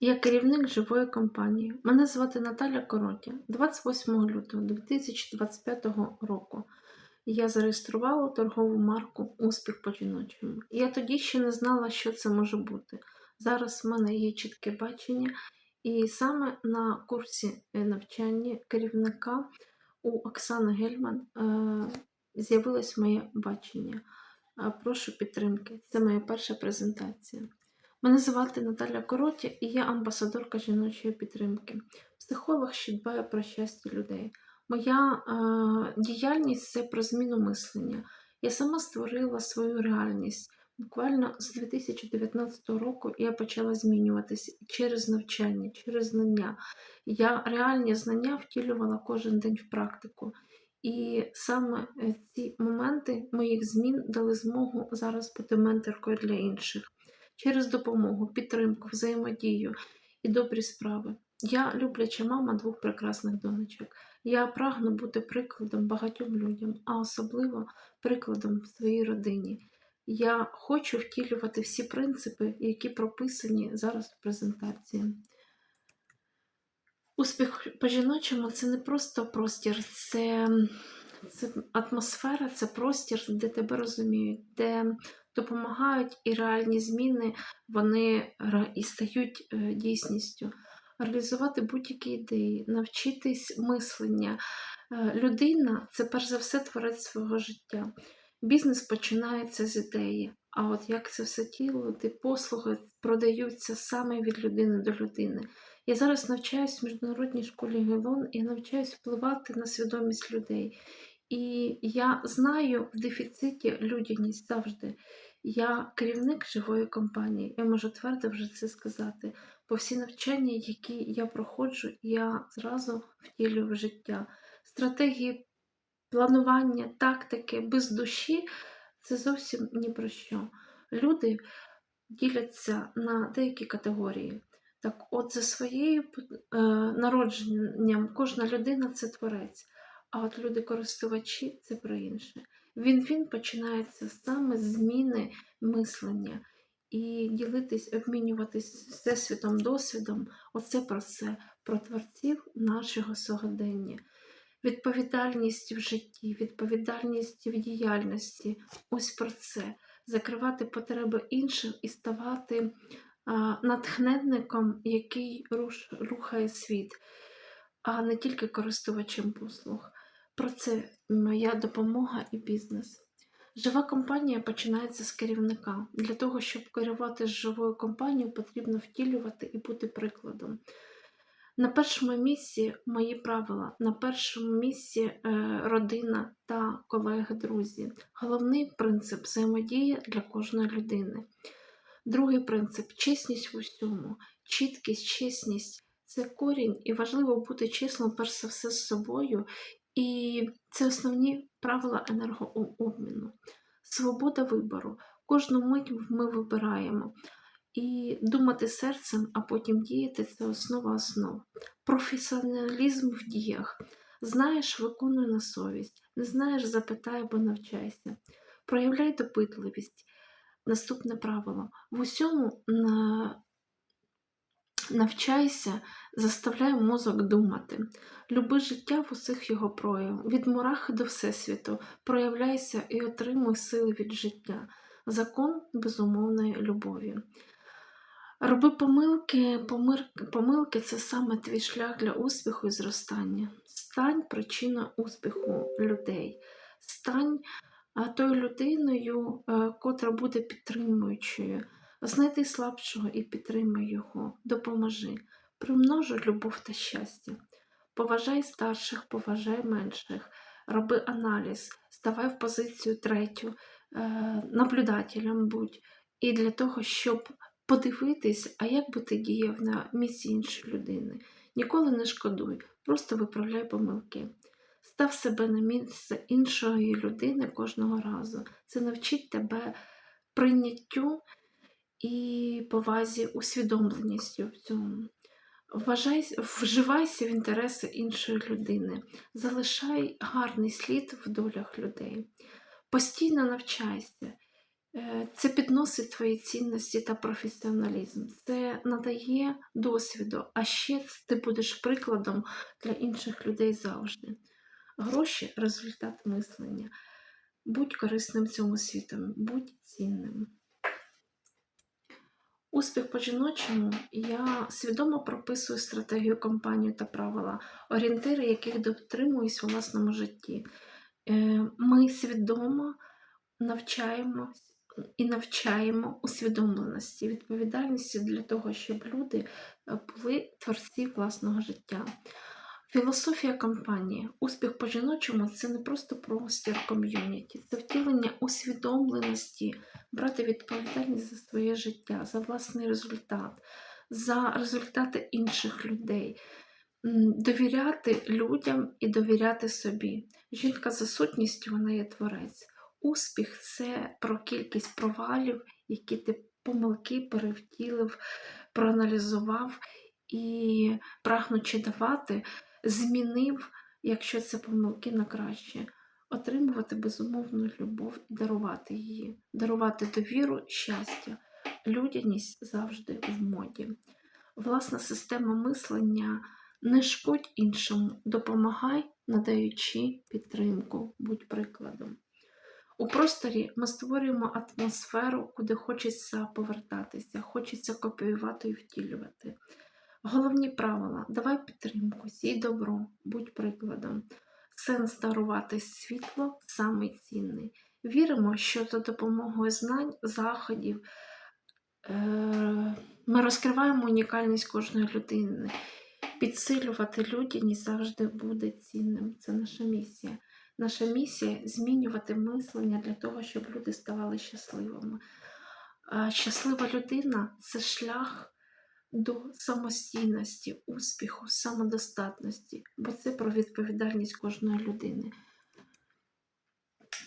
Я керівник живої компанії. Мене звати Наталя Коротя. 28 лютого 2025 року я зареєструвала торгову марку Успіх по жіночому. Я тоді ще не знала, що це може бути. Зараз в мене є чітке бачення, і саме на курсі навчання керівника у Оксани Гельман е, з'явилось моє бачення. Е, Прошу підтримки. Це моя перша презентація. Мене звати Наталя Коротя і я амбасадорка жіночої підтримки, психолог, що дбає про щастя людей. Моя е, діяльність це про зміну мислення. Я сама створила свою реальність. Буквально з 2019 року я почала змінюватися через навчання, через знання. Я реальні знання втілювала кожен день в практику. І саме е, ці моменти моїх змін дали змогу зараз бути менторкою для інших через допомогу, підтримку, взаємодію і добрі справи. Я любляча мама двох прекрасних донечок. Я прагну бути прикладом багатьом людям, а особливо прикладом в своїй родині. Я хочу втілювати всі принципи, які прописані зараз в презентації. Успіх по-жіночому це не просто простір, це, це атмосфера, це простір, де тебе розуміють, де допомагають і реальні зміни вони і стають е, дійсністю. Реалізувати будь-які ідеї, навчитись мислення. Е, Людина це перш за все творець свого життя. Бізнес починається з ідеї. А от як це все тіло, де послуги продаються саме від людини до людини. Я зараз навчаюсь в міжнародній школі Гелон і навчаюсь впливати на свідомість людей. І я знаю в дефіциті людяність завжди. Я керівник живої компанії, я можу твердо вже це сказати. Бо всі навчання, які я проходжу, я зразу втілюю в життя. Стратегії планування, тактики без душі це зовсім ні про що. Люди діляться на деякі категорії. Так, от за своєю е, народженням кожна людина це творець, а от люди-користувачі це про інше. Він-він починається саме з зміни мислення і ділитись, обмінюватись всесвітом досвідом. Оце про це, про творців нашого сьогодення. Відповідальність в житті, відповідальність в діяльності. Ось про це. Закривати потреби інших і ставати натхненником, який рухає світ, а не тільки користувачем послуг. Про це моя допомога і бізнес. Жива компанія починається з керівника. Для того, щоб керувати живою компанією, потрібно втілювати і бути прикладом. На першому місці мої правила, на першому місці е, родина та колеги, друзі. Головний принцип взаємодія для кожної людини. Другий принцип чесність в усьому, чіткість, чесність це корінь, і важливо бути чесним перш за все з собою і це основні правила енергообміну. Свобода вибору. Кожну мить ми вибираємо. І думати серцем, а потім діяти це основа основ. Професіоналізм в діях. Знаєш, виконуй на совість. Не знаєш, запитай або навчайся. Проявляй допитливість. Наступне правило. В усьому. Навчайся, заставляй мозок думати. Люби життя в усіх його проявах, від мурахи до Всесвіту, проявляйся і отримуй сили від життя, закон безумовної любові. Роби помилки, помир... помилки це саме твій шлях для успіху і зростання. Стань причиною успіху людей. Стань тою людиною, е, котра буде підтримуючою. Знайди слабшого і підтримуй його, допоможи, примножуй любов та щастя. Поважай старших, поважай менших, роби аналіз, ставай в позицію третю, е, наблюдателем будь. І для того, щоб подивитись, а як би ти діяв на місці іншої людини. Ніколи не шкодуй, просто виправляй помилки. Став себе на місце іншої людини кожного разу. Це навчить тебе прийняттю і повазі, усвідомленістю в цьому. Вважай, вживайся в інтереси іншої людини, залишай гарний слід в долях людей. Постійно навчайся Е, Це підносить твої цінності та професіоналізм. Це надає досвіду, а ще ти будеш прикладом для інших людей завжди. Гроші результат мислення. Будь корисним цьому світу, будь цінним. Успіх по жіночому я свідомо прописую стратегію компанії та правила, орієнтири, яких дотримуюсь у власному житті. Е, Ми свідомо навчаємось і навчаємо усвідомленості, відповідальності для того, щоб люди е, були творці власного життя. Філософія компанії, успіх по жіночому це не просто простір ком'юніті, це втілення усвідомленості, брати відповідальність за своє життя, за власний результат, за результати інших людей, довіряти людям і довіряти собі. Жінка за сутністю вона є творець. Успіх це про кількість провалів, які ти помилки перевтілив, проаналізував і, прагнучи давати, змінив, якщо це помилки на краще, отримувати безумовну любов і дарувати її, дарувати довіру, щастя, людяність завжди в моді. Власна система мислення не шкодь іншому, допомагай, надаючи підтримку, будь прикладом. У просторі ми створюємо атмосферу, куди хочеться повертатися, хочеться копіювати і втілювати. Головні правила: давай підтримку, сій добро, будь прикладом. Сенс дарувати світло самий цінний. Віримо, що за допомогою знань, заходів е- ми розкриваємо унікальність кожної людини. Підсилювати людяність завжди буде цінним. Це наша місія. Наша місія змінювати мислення для того, щоб люди ставали щасливими. Щаслива людина це шлях до самостійності, успіху, самодостатності, бо це про відповідальність кожної людини.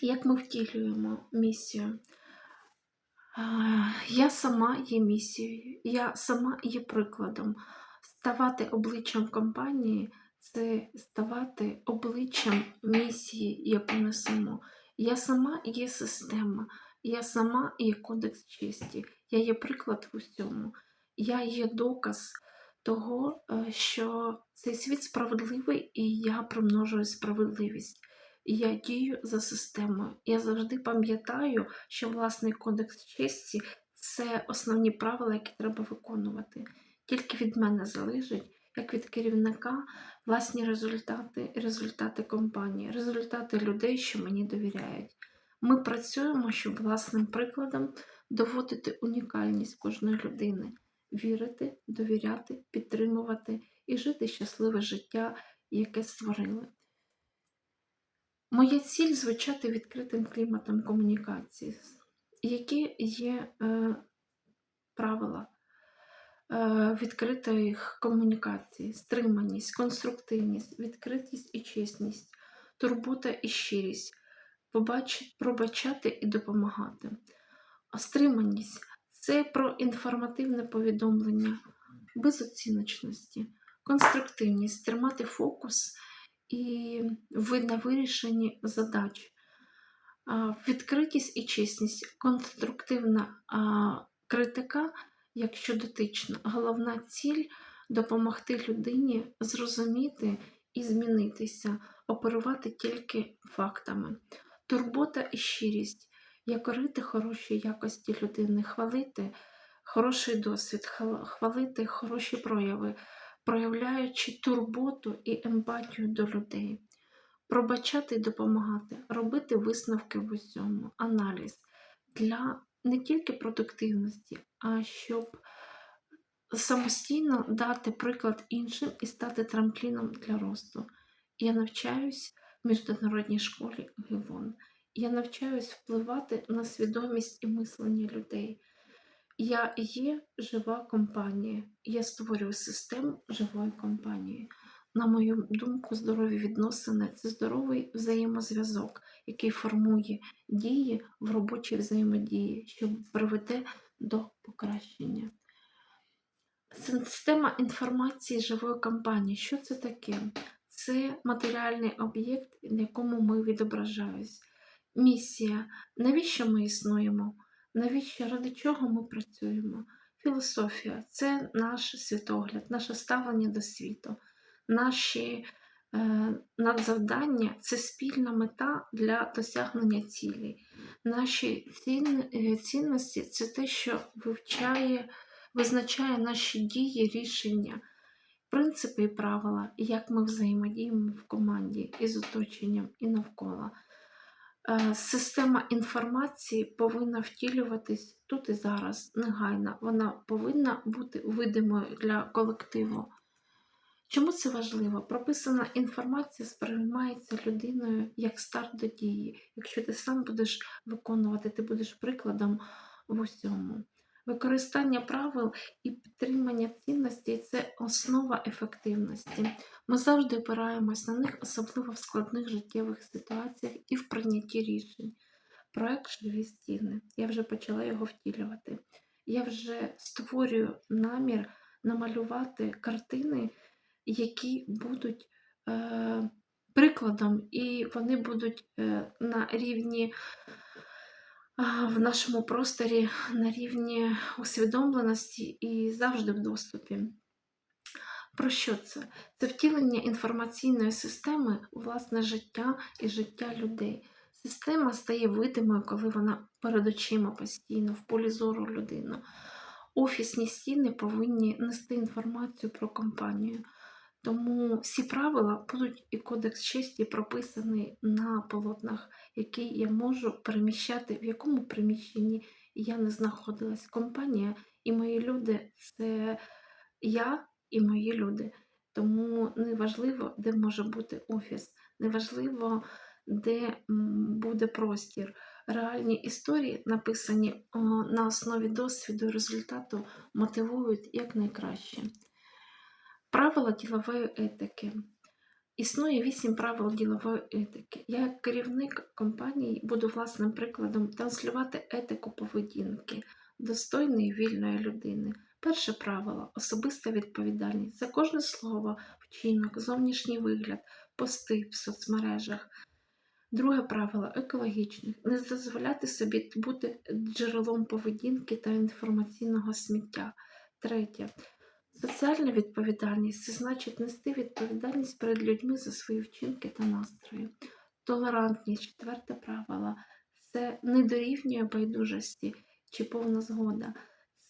Як ми втілюємо місію? Я сама є місією, я сама є прикладом. Ставати обличчям компанії це ставати обличчям місії, яку несемо. Я сама є система, я сама є кодекс честі, я є приклад в усьому. Я є доказ того, е, що цей світ справедливий і я примножую справедливість. Я дію за системою. Я завжди пам'ятаю, що власний кодекс честі це основні правила, які треба виконувати. Тільки від мене залежить, як від керівника, власні результати, результати компанії, результати людей, що мені довіряють. Ми працюємо, щоб власним прикладом доводити унікальність кожної людини, вірити, довіряти, підтримувати і жити щасливе життя, яке створили. Моя ціль звучати відкритим кліматом комунікації, які є е, правила е, відкритих комунікацій, стриманість, конструктивність, відкритість і чесність, турбота і щирість, побач- пробачати і допомагати. Стриманість це про інформативне повідомлення, безоціночності, конструктивність, тримати фокус і на вирішенні задач. Відкритість і чесність, конструктивна критика, якщо дотична, головна ціль допомогти людині зрозуміти і змінитися, оперувати тільки фактами. Турбота і щирість, як корити хороші якості людини, хвалити хороший досвід, хвалити хороші прояви, проявляючи турботу і емпатію до людей, пробачати і допомагати, робити висновки в усьому, аналіз для не тільки продуктивності, а щоб самостійно дати приклад іншим і стати трампліном для росту. Я навчаюсь в міжнародній школі Гівон. Я навчаюсь впливати на свідомість і мислення людей. Я є жива компанія. Я створюю систему живої компанії. На мою думку, здорові відносини це здоровий взаємозв'язок, який формує дії в робочій взаємодії, що приведе до покращення. Система інформації живої компанії. Що це таке? Це матеріальний об'єкт, на якому ми відображаємось. Місія. Навіщо ми існуємо? Навіщо ради чого ми працюємо? Філософія це наш світогляд, наше ставлення до світу, наші е, надзавдання це спільна мета для досягнення цілей. Наші цін, е, цінності це те, що вивчає, визначає наші дії, рішення, принципи і правила, як ми взаємодіємо в команді із оточенням і навколо. Е, Система інформації повинна втілюватись тут і зараз, негайно. Вона повинна бути видимою для колективу. Чому це важливо? Прописана інформація сприймається людиною як старт до дії. Якщо ти сам будеш виконувати, ти будеш прикладом в усьому. Використання правил і підтримання цінностей це основа ефективності. Ми завжди опираємось на них, особливо в складних життєвих ситуаціях і в прийнятті рішень. Проект Живі стіни. Я вже почала його втілювати. Я вже створюю намір намалювати картини, які будуть е, прикладом, і вони будуть е, на рівні в нашому просторі, на рівні усвідомленості і завжди в доступі. Про що це? Це втілення інформаційної системи у власне життя і життя людей. Система стає видимою, коли вона перед очима постійно, в полі зору людини. Офісні стіни повинні нести інформацію про компанію. Тому всі правила будуть і кодекс честі прописаний на полотнах, які я можу переміщати, в якому приміщенні я не знаходилась. Компанія і мої люди це я і мої люди. Тому неважливо, де може бути офіс, неважливо, де буде простір. Реальні історії, написані на основі досвіду результату, мотивують якнайкраще. Правила ділової етики. Існує вісім правил ділової етики. Я, як керівник компанії, буду власним прикладом транслювати етику поведінки достойної вільної людини. Перше правило особиста відповідальність за кожне слово, вчинок, зовнішній вигляд, пости в соцмережах. Друге правило екологічне. Не дозволяти собі бути джерелом поведінки та інформаційного сміття. Третє. Соціальна відповідальність це значить нести відповідальність перед людьми за свої вчинки та настрої. Толерантність, четверте правило, це не дорівнює байдужості чи повна згода.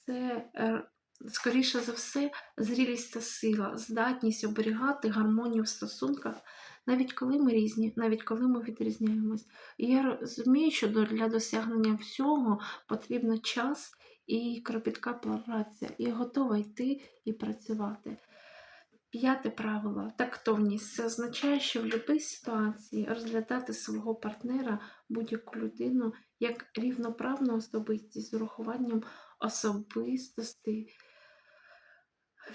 Це, е, скоріше за все, зрілість та сила, здатність оберігати гармонію в стосунках, навіть коли ми різні, навіть коли ми відрізняємось. І я розумію, що для досягнення всього потрібно час і кропітка праця, і готова йти і працювати. П'яте правило тактовність. Це означає, що в будь-якій ситуації розглядати свого партнера, будь-яку людину як рівноправну особистість з урахуванням особистості,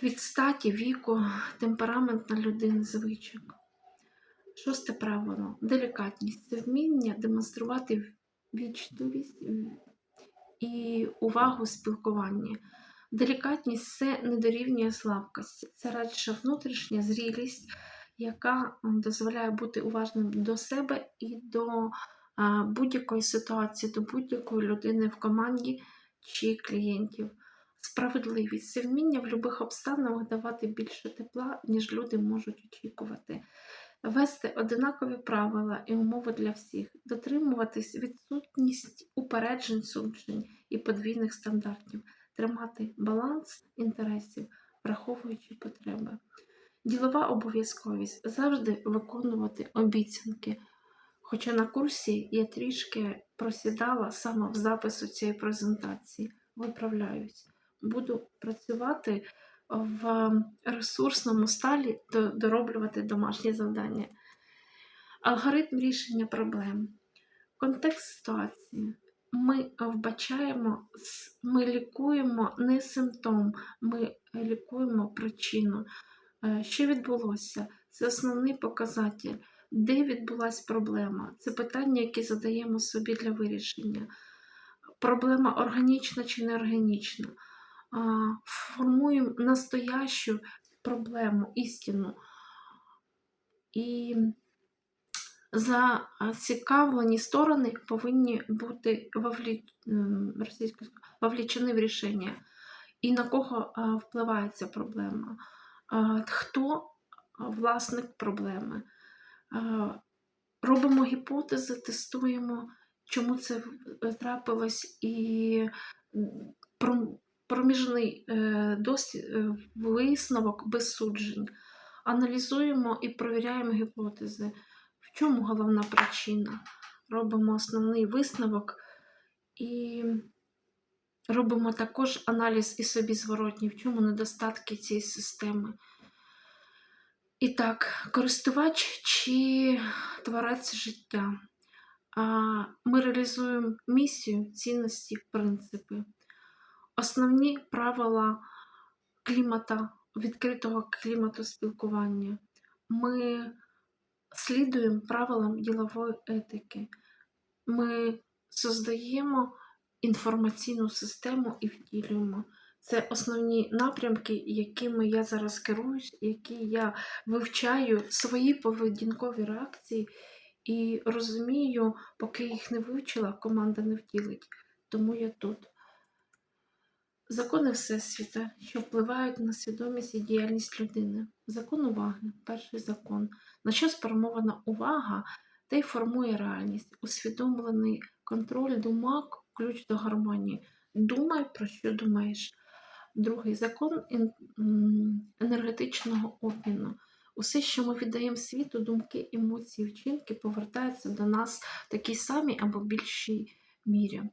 від статі, віку, темперамент на людини, звичок. Шосте правило делікатність це вміння демонструвати вічливість і увагу в спілкуванні. Делікатність це не дорівнює слабкості, це радше внутрішня зрілість, яка дозволяє бути уважним до себе і до будь-якої ситуації, до будь-якої людини в команді чи клієнтів. Справедливість це вміння в будь-яких обставинах давати більше тепла, ніж люди можуть очікувати. Вести одинакові правила і умови для всіх, дотримуватись відсутність упереджень, суджень і подвійних стандартів, тримати баланс інтересів, враховуючи потреби. Ділова обов'язковість завжди виконувати обіцянки. Хоча на курсі я трішки просідала саме в запису цієї презентації, виправляюсь. Буду працювати в ресурсному сталі, дороблювати домашні завдання. Алгоритм рішення проблем. Контекст ситуації. Ми вбачаємо, ми лікуємо не симптом, ми лікуємо причину. Е, Що відбулося? Це основний показатель. Де відбулася проблема? Це питання, які задаємо собі для вирішення. Проблема органічна чи неорганічна? Формуємо настоящу проблему, істину. І зацікавлені сторони повинні бути вовлі... вовлічені в рішення. І на кого впливає ця проблема? Хто власник проблеми? Робимо гіпотези, тестуємо, чому це трапилось, і проміжний е, е, висновок без суджень. Аналізуємо і провіряємо гіпотези. В чому головна причина? Робимо основний висновок і робимо також аналіз і собі зворотній, в чому недостатки цієї системи. І так, користувач чи творець життя. Ми реалізуємо місію, цінності, принципи. Основні правила клімата, відкритого клімату спілкування. Ми слідуємо правилам ділової етики. Ми создаємо інформаційну систему і втілюємо. Це основні напрямки, якими я зараз керуюсь, які я вивчаю свої поведінкові реакції і розумію, поки їх не вивчила, команда не втілить. Тому я тут. Закони Всесвіта, що впливають на свідомість і діяльність людини. Закон уваги, перший закон. На що сформована увага, та й формує реальність. Усвідомлений контроль думок, ключ до гармонії. Думай, про що думаєш. Другий закон енергетичного обміну. Усе, що ми віддаємо світу, думки, емоції, вчинки, повертаються до нас в такій самій або більшій мірі.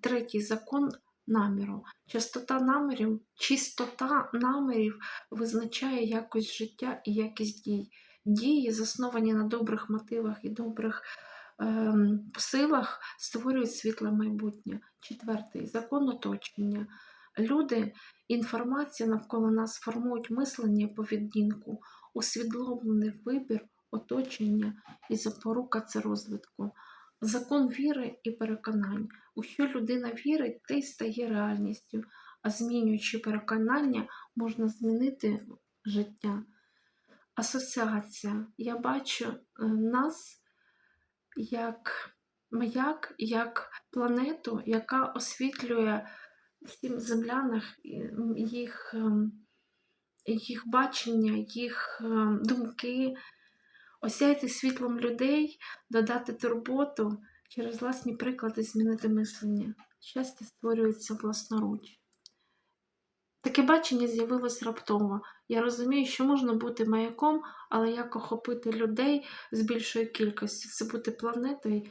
Третій закон наміру. Частота намірів, чистота намірів визначає якість життя і якість дій. Дії, засновані на добрих мотивах і добрих ем, силах, створюють світле майбутнє. Четвертий закон оточення. Люди, інформація навколо нас формують мислення, поведінку, усвідомлений вибір, оточення і запорука це розвитку. Закон віри і переконань. У що людина вірить, те й стає реальністю, а змінюючи переконання, можна змінити життя. Асоціація. Я бачу е, нас як маяк, як планету, яка освітлює всім землянах їх, ем, їх бачення, їх ем, думки, осяяти світлом людей, додати турботу, через власні приклади змінити мислення. Щастя створюється власноруч. Таке бачення з'явилось раптово. Я розумію, що можна бути маяком, але як охопити людей з більшої кількості, це бути планетою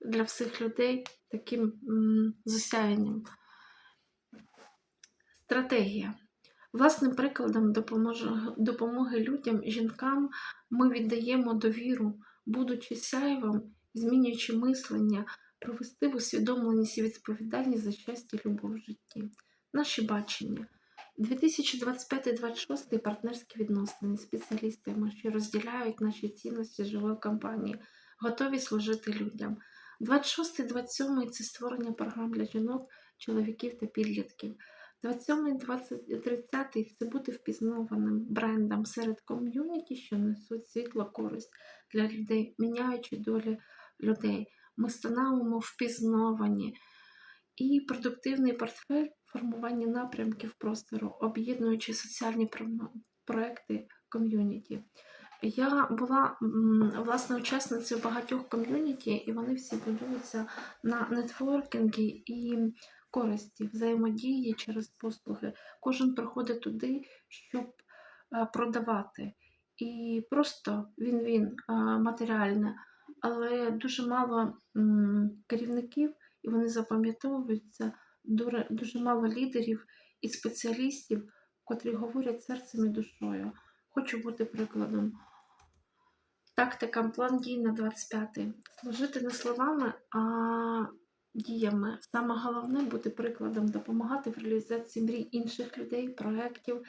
для всіх людей таким засяянням. Стратегія. Власним прикладом допомоги людям, жінкам ми віддаємо довіру, будучи сяйвом, змінюючи мислення, провести в усвідомленість і відповідальність за щастя любов в житті. Наші бачення. 2025-2026 партнерські відносини, спеціалістами, що розділяють наші цінності живої компанії, готові служити людям. 26-27 це створення програм для жінок, чоловіків та підлітків. 27-30 це бути впізнаваним брендом серед ком'юніті, що несуть світло користь для людей, міняючи долі людей. Ми становимо впізнавані і продуктивний портфель формування напрямків простору, об'єднуючи соціальні проекти ком'юніті. Я була власне учасницею багатьох ком'юніті, і вони всі будуються на нетворкінгі і користі, взаємодії через послуги. Кожен приходить туди, щоб е, продавати. І просто він-він е, матеріальне, але дуже мало керівників, і вони запам'ятовуються дуже, мало лідерів і спеціалістів, котрі говорять серцем і душою. Хочу бути прикладом. Тактика, план дій на 25-й. Служити не словами, а діями. Саме головне бути прикладом, допомагати в реалізації мрій інших людей, проєктів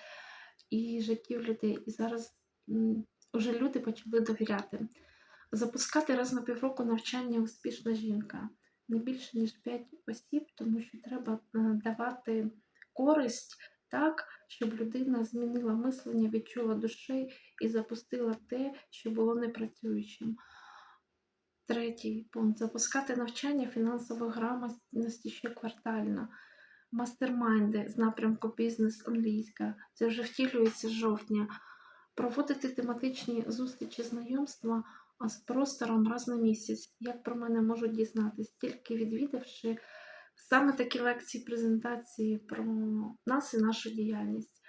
і життів людей. І зараз м, уже люди почали довіряти. Запускати раз на півроку навчання успішна жінка. Не більше, ніж 5 осіб, тому що треба е, давати користь так, щоб людина змінила мислення, відчула душею і запустила те, що було непрацюючим. Третій пункт запускати навчання фінансової грамотності щоквартально. Мастермайнди з напрямку бізнес англійська. Це вже втілюється з жовтня. Проводити тематичні зустрічі знайомства з простором раз на місяць. Як про мене можуть дізнатись, тільки відвідавши саме такі лекції, презентації про нас і нашу діяльність.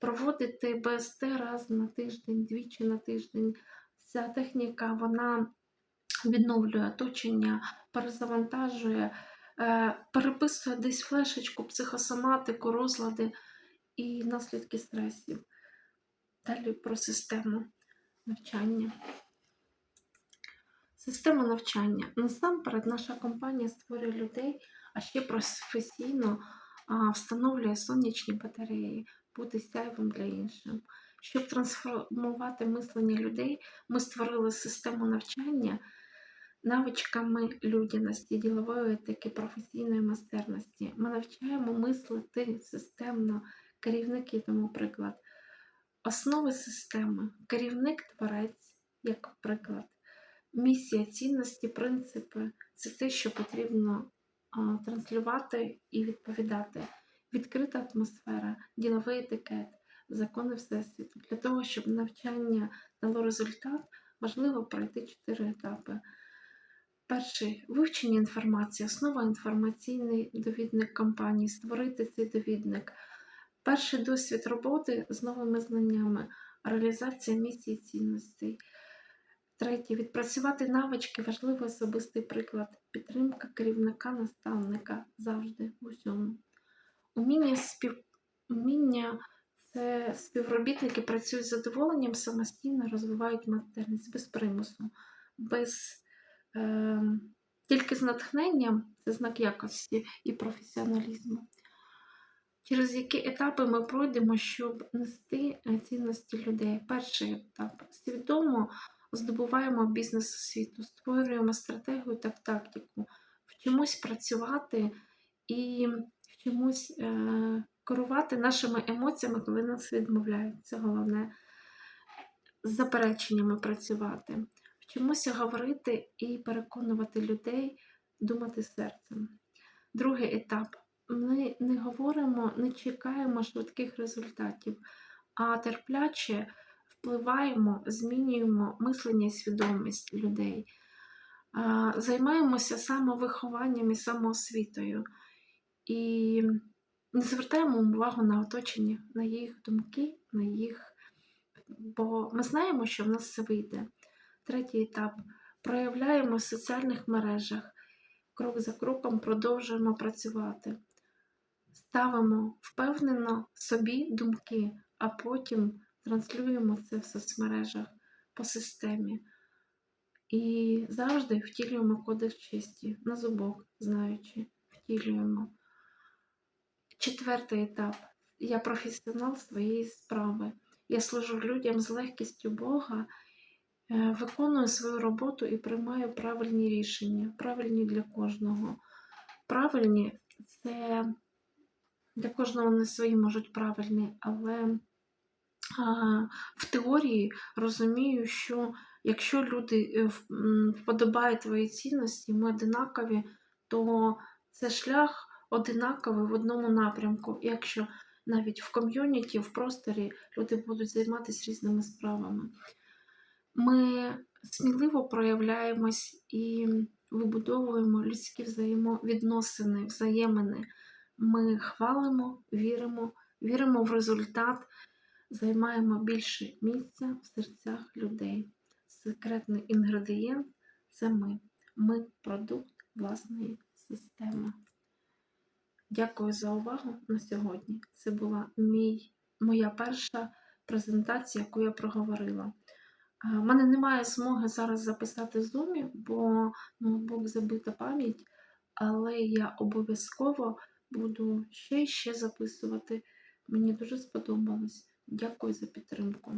Проводити БСТ раз на тиждень, двічі на тиждень. Ця техніка вона відновлює оточення, перезавантажує, е, переписує десь флешечку, психосоматику, розлади і наслідки стресів. Далі про систему навчання. Система навчання. Насамперед, наша компанія створює людей, а ще професійно встановлює сонячні батареї, бути сяйвом для інших. Щоб трансформувати мислення людей, ми створили систему навчання навичками людяності, ділової етики, професійної майстерності. Ми навчаємо мислити системно, керівники, тому приклад. Основи системи, керівник-творець, як приклад. Місія, цінності, принципи це те, що потрібно транслювати і відповідати. Відкрита атмосфера, діловий етикет, закони Всесвіту. Для того, щоб навчання дало результат, важливо пройти чотири етапи. Перший вивчення інформації, основа інформаційний довідник компанії, створити цей довідник. Перший досвід роботи з новими знаннями, реалізація місії цінностей. Третє відпрацювати навички, важливий особистий приклад, підтримка керівника, наставника завжди в усьому. Уміння спів... Уміння це співробітники працюють з задоволенням, самостійно розвивають майстерність без примусу, без. Тільки з натхненням це знак якості і професіоналізму. Через які етапи ми пройдемо, щоб нести е, цінності людей. Перший етап свідомо здобуваємо бізнес освіту, створюємо стратегію та тактику, вчимось працювати і вчимось е, керувати нашими емоціями, коли нас відмовляють. Це головне з запереченнями працювати. Вчимося говорити і переконувати людей, думати серцем. Другий етап. Ми не говоримо, не чекаємо швидких результатів, а терпляче впливаємо, змінюємо мислення і свідомість людей, займаємося самовихованням і самоосвітою. І не звертаємо увагу на оточення, на їх думки, на їх. Бо ми знаємо, що в нас все вийде. Третій етап. Проявляємо в соціальних мережах, крок за кроком продовжуємо працювати. Ставимо впевнено собі думки, а потім транслюємо це в соцмережах по системі. І завжди втілюємо кодекс честі на зубок, знаючи, втілюємо. Четвертий етап. Я професіонал своєї справи. Я служу людям з легкістю Бога, виконую свою роботу і приймаю правильні рішення, правильні для кожного. Правильні це для кожного не свої можуть правильні, але в теорії розумію, що якщо люди е, вподобають твої цінності, ми одинакові, то це шлях одинаковий в одному напрямку. Якщо навіть в ком'юніті, в просторі люди будуть займатися різними справами. Ми сміливо проявляємось і вибудовуємо людські взаємовідносини, взаємини. Ми хвалимо, віримо, віримо в результат займаємо більше місця в серцях людей. Секретний інгредієнт це ми. Ми продукт власної системи. Дякую за увагу на сьогодні. Це була мій, моя перша презентація, яку я проговорила. У мене немає змоги зараз записати в зумі, бо ноутбук забита пам'ять, але я обов'язково буду ще і ще записувати. Мені дуже сподобалось. Дякую за підтримку.